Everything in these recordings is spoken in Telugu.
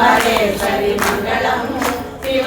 చిదంబరేశ్వరి మంగళం శివ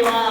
ಸೇವಾ